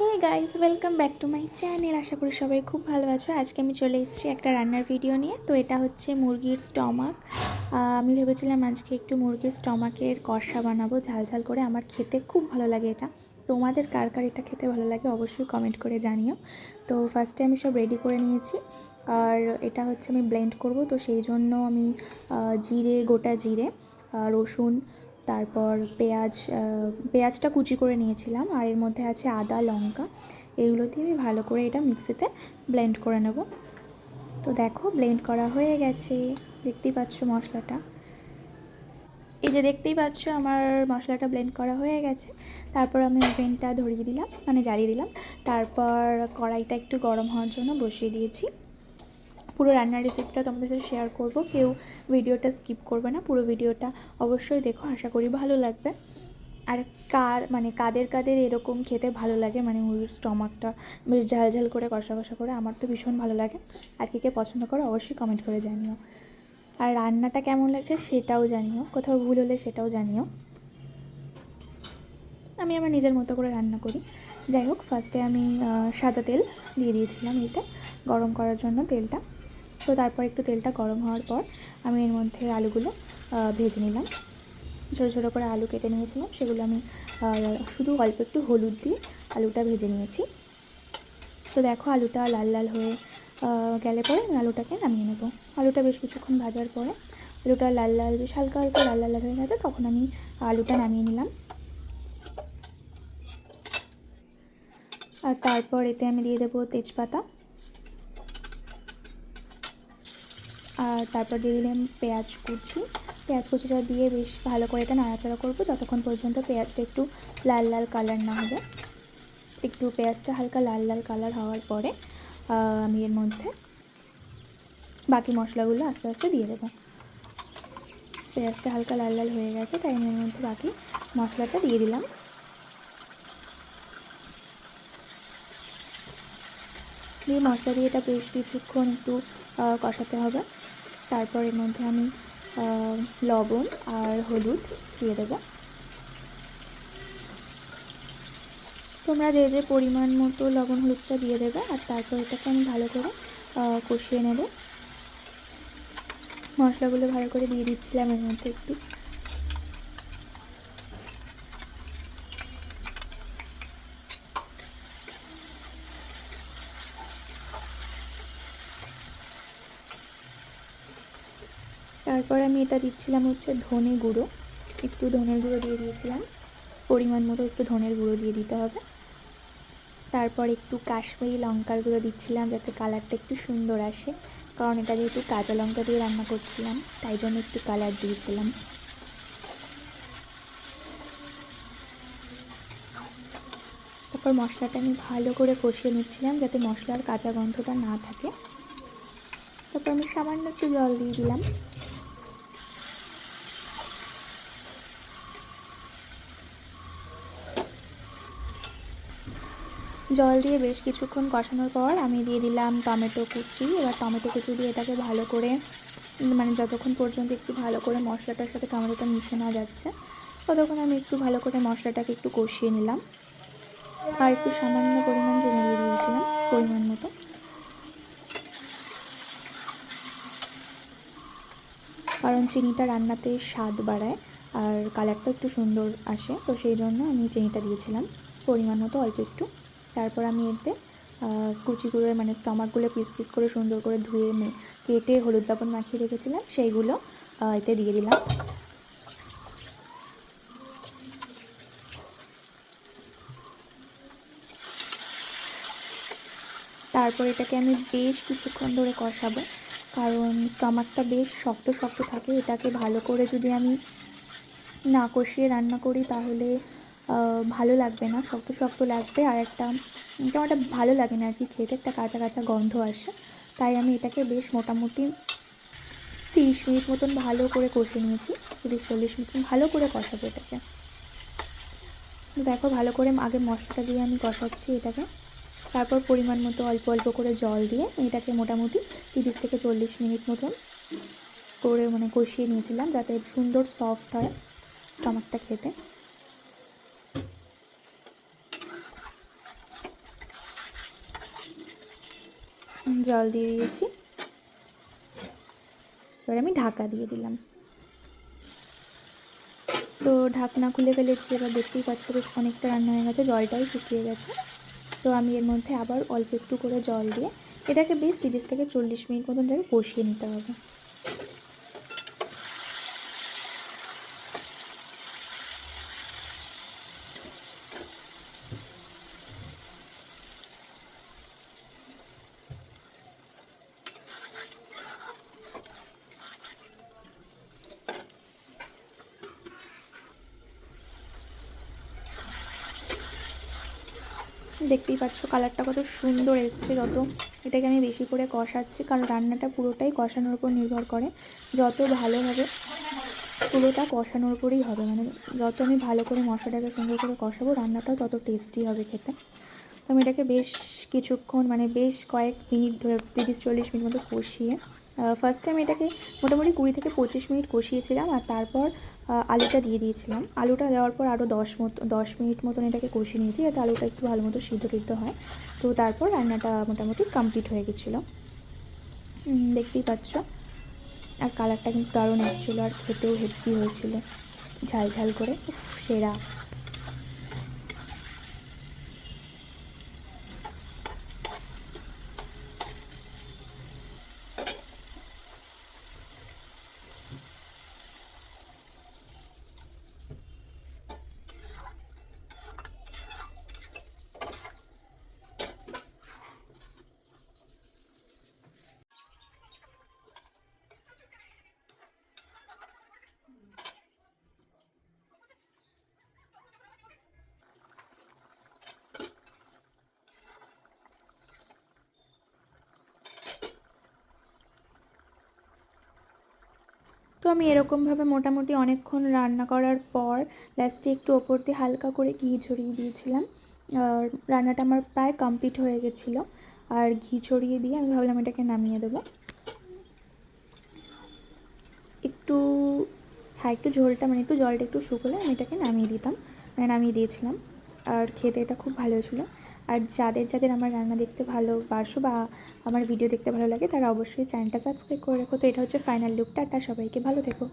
Hey guys welcome back to my channel আশা করি সবাই খুব ভালো আছো। আজকে আমি চলে এসেছি একটা রান্নার ভিডিও নিয়ে। তো এটা হচ্ছে মুরগির স্টমাক আমি ভেবেছিলাম আজকে একটু মুরগির স্টমাকের কষা বানাবো, ঝাল ঝাল করে। আমার খেতে খুব ভালো লাগে এটা। তোমাদের কার কার এটা খেতে ভালো লাগে অবশ্যই কমেন্ট করে জানিও। তো ফার্স্টে আমি সব রেডি করে নিয়েছি। আর এটা হচ্ছে আমি ব্লেন্ড করব। তো সেই জন্য আমি জিরে, গোটা জিরে রসুন তারপর পেঁয়াজ পেঁয়াজটা কুচি করে নিয়েছিলাম আর এর মধ্যে আছে আদা, লঙ্কা। এগুলো দিয়ে আমি ভালো করে এটা মিক্সিতে ব্লেন্ড করে নেব। তো দেখো, ব্লেন্ড করা হয়ে গেছে। দেখতেই পাচ্ছ মশলাটা। এই যে দেখতেই পাচ্ছ আমার মশলাটা ব্লেন্ড করা হয়ে গেছে। তারপর আমি ওভেনটা ধরিয়ে দিলাম মানে জ্বালিয়ে দিলাম। তারপর কড়াইটা একটু গরম হওয়ার জন্য বসিয়ে দিয়েছি। পুরো রান্নার রেসিপিটা তোমাদের সাথে শেয়ার করব। কেউ ভিডিওটা স্কিপ করবে না, পুরো ভিডিওটা অবশ্যই দেখো, আশা করি ভালো লাগবে। আর কার মানে কাদের কাদের এরকম খেতে ভালো লাগে মানে মুরগির স্টমাকটা বেশ ঝাল ঝাল করে, কষা কষা করে, আমার তো ভীষণ ভালো লাগে। আর কে কে পছন্দ করো, অবশ্যই কমেন্ট করে জানিও। আর রান্নাটা কেমন লাগছে সেটাও জানিও, কোথাও ভুল হলে সেটাও জানিও। আমি আমার নিজের মতো করে রান্না করি। যাই হোক ফার্স্টে আমি সাদা তেল দিয়ে দিয়েছিলাম এতে, গরম করার জন্য তেলটা। তো তারপর একটু তেলটা গরম হওয়ার পর আমি এর মধ্যে আলুগুলো ভেজে নিলাম। ছোটো ছোটো করে আলু কেটে নিয়েছিলাম, সেগুলো আমি শুধু অল্প একটু হলুদ দিয়ে আলুটা ভেজে নিয়েছি। তো দেখো আলুটা লাল লাল হয়ে গেলে পরে আমি আলুটাকে নামিয়ে নেব। আলুটা বেশ কিছুক্ষণ ভাজার পরে আলুটা লাল লাল, বেশ হালকা হালকা লাল লাল হয়ে গেছে, তখন আমি আলুটা নামিয়ে নিলাম। আর তারপর এতে আমি দিয়ে দেবো তেজপাতা। আর তারপর দিয়ে দিলাম পেঁয়াজ কুচি। পেঁয়াজ কুচিটা দিয়ে বেশ ভালো করে এটা নাড়াচাড়া করব। যতক্ষণ পর্যন্ত পেঁয়াজটা একটু লাল লাল কালার না হবে একটু পেঁয়াজটা হালকা লাল লাল কালার হওয়ার পরে আমি এর মধ্যে বাকি মশলাগুলো আস্তে আস্তে দিয়ে দেবো। পেঁয়াজটা হালকা লাল লাল হয়ে গেছে, তাই আমি এর মধ্যে বাকি মশলাটা দিয়ে দিলাম। দিয়ে মশলা দিয়ে এটা বেশ কিছুক্ষণ একটু কষাতে হবে। তারপর এর মধ্যে আমি লবণ আর হলুদ দিয়ে দেবো। তোমরা যে যে পরিমাণ মতো লবণ হলুদটা দিয়ে দেবে আর তারপর এটাকে আমি ভালো করে কষিয়ে নেব। মশলাগুলো ভালো করে দিয়ে দিচ্ছিলাম এর মধ্যে একটু। তারপর আমি এটা দিচ্ছিলাম হচ্ছে ধনে গুঁড়ো। একটু ধনের গুঁড়ো দিয়ে দিয়েছিলাম। পরিমাণ মতো একটু ধনের গুঁড়ো দিয়ে দিতে হবে। তারপর একটু কাশ্মীরি লঙ্কার গুঁড়ো দিচ্ছিলাম যাতে কালারটা একটু সুন্দর আসে। কারণ এটা যেহেতু কাঁচা লঙ্কা দিয়ে রান্না করছিলাম, তাই জন্য একটু কালার দিয়েছিলাম। তারপর মশলাটা আমি ভালো করে কষিয়ে নিচ্ছিলাম যাতে মশলার কাঁচা গন্ধটা না থাকে। তারপর আমি সামান্য একটু জল দিয়ে দিলাম। জল দিয়ে বেশ কিছুক্ষণ কষানোর পর আমি দিয়ে দিলাম টমেটো কুচি। এবার টমেটো কুচি দিয়ে এটাকে ভালো করে মানে যতক্ষণ পর্যন্ত একটু ভালো করে মশলাটার সাথে টমেটোটা মিশে না যাচ্ছে, ততক্ষণ আমি একটু ভালো করে মশলাটাকে একটু কষিয়ে নিলাম। আর একটু সামান্য পরিমাণ জেনে দিয়ে দিয়েছিলাম, পরিমাণ মতো। কারণ চিনিটা রান্নাতে স্বাদ বাড়ায়, আর কালারটা একটু সুন্দর আসে, তো সেই জন্য আমি চিনিটা দিয়েছিলাম। পরিমাণ মতো অল্প একটু। তারপর আমি এতে আহ, কুচি করে মানে স্টমাকগুলো পিস পিস করে সুন্দর করে ধুয়ে কেটে হলুদ লবণ মাখিয়ে রেখেছিলাম সেইগুলো এতে দিয়ে দিলাম। তারপর এটাকে আমি বেশ কিছুক্ষণ ধরে কষাবো কারণ স্টমাকটা বেশ শক্ত শক্ত থাকে এটাকে ভালো করে যদি আমি না কষিয়ে রান্না করি তাহলে ভালো লাগবে না, শক্ত শক্ত লাগবে আর একটা কেমন একটা ভালো লাগে না আর কি খেতে, একটা কাঁচা কাঁচা গন্ধ আসে। তাই আমি এটাকে বেশ মোটামুটি তিরিশ মিনিট মতন ভালো করে কষে নিয়েছি, তিরিশ চল্লিশ মিনিট ভালো করে কষাবো এটাকে। দেখো ভালো করে আগে মশলাটা দিয়ে আমি কষাচ্ছি এটাকে। তারপর পরিমাণ মতো অল্প অল্প করে জল দিয়ে এটাকে মোটামুটি তিরিশ থেকে চল্লিশ মিনিট মতন করে মানে কষিয়ে নিয়েছিলাম যাতে সুন্দর সফট হয় স্টমাকটা খেতে। জল দিয়ে দিয়েছি। এবার আমি ঢাকা দিয়ে দিলাম। তো ঢাকনা খুলে ফেলেছি, এবার দেখতেই পাচ্ছ বেশ অনেকটা রান্না হয়ে গেছে, জলটাই শুকিয়ে গেছে। তো আমি এর মধ্যে আবার অল্প একটু করে জল দিয়ে এটাকে বেশ তিরিশ থেকে চল্লিশ মিনিট মতন এটাকে কষিয়ে নিতে হবে। দেখতেই পাচ্ছ কালারটা কত সুন্দর এসছে, যত এটাকে আমি বেশি করে কষাচ্ছি, কারণ রান্নাটা পুরোটাই কষানোর উপর নির্ভর করে। যত ভালো হবে, পুরোটা কষানোর উপরেই হবে। মানে যত আমি ভালো করে মশলাটাকে সুন্দর করে কষাবো, রান্নাটাও তত টেস্টি হবে খেতে। তো আমি এটাকে বেশ কিছুক্ষণ মানে বেশ কয়েক মিনিট ধরে, তিরিশ চল্লিশ মিনিট মতো কষিয়ে ফার্স্ট টাইম এটাকে মোটামুটি কুড়ি থেকে পঁচিশ মিনিট কষিয়েছিলাম, আর তারপর আলুটা দিয়ে দিয়েছিলাম। আলুটা দেওয়ার পর আরও দশ মতো, দশ মিনিট মতন এটাকে কষিয়ে নিয়েছি, যাতে আলুটা একটু ভালো মতো সিদ্ধ টিদ্ধ হয়। তো তারপর রান্নাটা মোটামুটি কমপ্লিট হয়ে গেছিল। দেখতেই পাচ্ছ। আর কালারটা কিন্তু দারুণ এসেছিল, আর খেতেও হেভি হয়েছিল ঝাল ঝাল করে সেরা। আমি এরকমভাবে মোটামুটি অনেকক্ষণ রান্না করার পর লাস্টে একটু ওপর দিয়ে হালকা করে ঘি ছড়িয়ে দিয়েছিলাম। আর রান্নাটা আমার প্রায় কমপ্লিট হয়ে গেছিল। আর ঘি ছড়িয়ে দিয়ে আমি ভাবলাম এটাকে নামিয়ে দেবো। একটু হ্যাঁ একটু ঝোলটা মানে একটু জলটা একটু শুকলে আমি এটাকে নামিয়ে দিতাম। মানে নামিয়ে দিয়েছিলাম। আর খেতে এটা খুব ভালো ছিল। আর যাদের যাদের আমার রান্না দেখতে ভালো বাসো বা আমার ভিডিও দেখতে ভালো লাগে, তারা অবশ্যই চ্যানেলটা সাবস্ক্রাইব করে রাখো। তো এটা হচ্ছে ফাইনাল লুকটা আর সবাইকে ভালো থেকো।